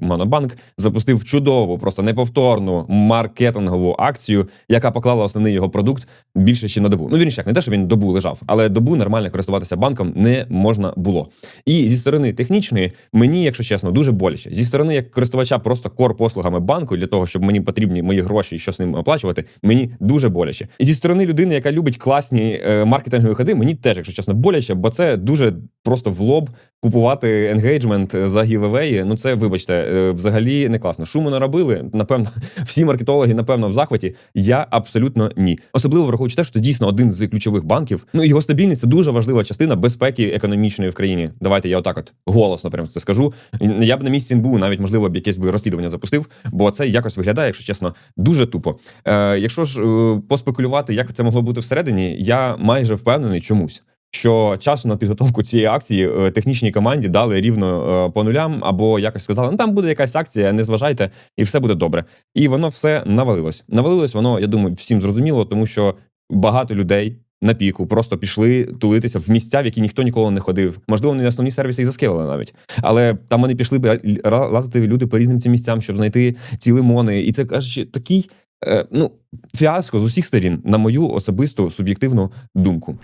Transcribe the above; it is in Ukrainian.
Монобанк запустив чудову, просто неповторну маркетингову акцію, яка поклала основний його продукт більше ще на добу. Ну він як не те, що він добу лежав, але добу нормально користуватися банком не можна було. І зі сторони технічної мені, якщо чесно, дуже боляче. Зі сторони як користувача просто кор послугами банку для того, щоб мені потрібні мої гроші і що з ним оплачувати, мені дуже боляче. І зі сторони людини, яка любить класні е, маркетингові ходи, мені теж, якщо чесно, боляче, бо це дуже просто в лоб купувати енгейджмент за гівевеї. Ну це вибачте, е, взагалі не класно. Шуму наробили. Напевно, всі маркетологи, напевно, в захваті. Я абсолютно ні. Особливо враховуючи те, що це дійсно один з ключових банків. Ну його стабільність це дуже важлива частина безпеки економічної в країні. Давайте я отак, от голосно прямо це скажу. Я б на місці НБУ навіть можливо б якесь би розслідування запустив, бо це якось виглядає, якщо чесно, дуже тупо. Е, якщо ж е, поспекулювати, як це могло бути всередині, я майже впевнений чомусь. Що часу на підготовку цієї акції е, технічній команді дали рівно е, по нулям, або якось сказали, ну там буде якась акція, не зважайте, і все буде добре. І воно все навалилось. Навалилось воно, я думаю, всім зрозуміло, тому що багато людей на піку просто пішли тулитися в місця, в які ніхто ніколи не ходив. Можливо, вони основні сервіси і заскелили навіть. Але там вони пішли лазити люди по різним цим місцям, щоб знайти ці лимони. І це кажучи, такий е, ну фіаско з усіх сторін, на мою особисту суб'єктивну думку.